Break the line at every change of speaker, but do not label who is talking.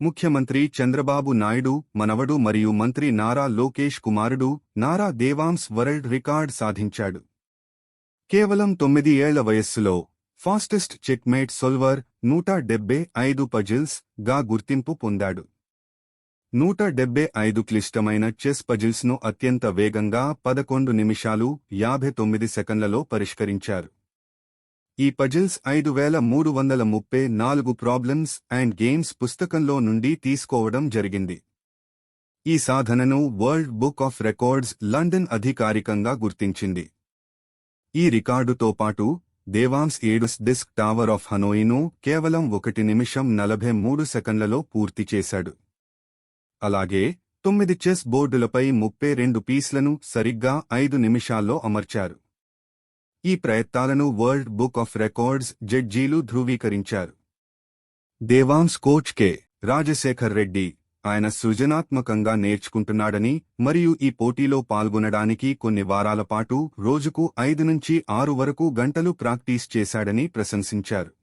ముఖ్యమంత్రి చంద్రబాబు నాయుడు మనవడు మరియు మంత్రి నారా లోకేష్ కుమారుడు నారా దేవాంస్ వరల్డ్ రికార్డ్ సాధించాడు. కేవలం తొమ్మిది ఏళ్ళ వయస్సులో ఫాస్టెస్ట్ చెక్మేట్ సొల్వర్ నూట డెబ్బే ఐదు పజిల్స్గా గుర్తింపు పొందాడు. నూట డెబ్బే ఐదు క్లిష్టమైన చెస్ పజిల్స్ను అత్యంత వేగంగా పదకొండు నిమిషాలు యాభై తొమ్మిది సెకండ్లలో పరిష్కరించారు. ఈ పజిల్స్ ఐదు వేల మూడు వందల ముప్పై నాలుగు ప్రాబ్లమ్స్ అండ్ గేమ్స్ పుస్తకంలో నుండి తీసుకోవడం జరిగింది. ఈ సాధనను world book of records London అధికారికంగా గుర్తించింది. ఈ రికార్డుతో పాటు దేవాంస్ ఏడుస్ డిస్క్ టవర్ ఆఫ్ హనోయిను కేవలం ఒకటి నిమిషం నలభై మూడు సెకండ్లలో పూర్తి చేశాడు. అలాగే తొమ్మిది చెస్ బోర్డులపై ముప్పై రెండు పీస్లను సరిగ్గా ఐదు నిమిషాల్లో అమర్చారు. ఈ ప్రయత్నాలను వరల్డ్ బుక్ ఆఫ్ రికార్డ్స్ జడ్జీలు ధృవీకరించారు. Devansh coach K. Rajasekhar Reddy ఆయన సృజనాత్మకంగా నేర్చుకుంటున్నాడని మరియు ఈ పోటీలో పాల్గొనడానికి కొన్ని వారాల పాటు రోజుకు ఐదు నుంచి ఆరు వరకు గంటలు ప్రాక్టీస్ చేశాడని ప్రశంసించారు.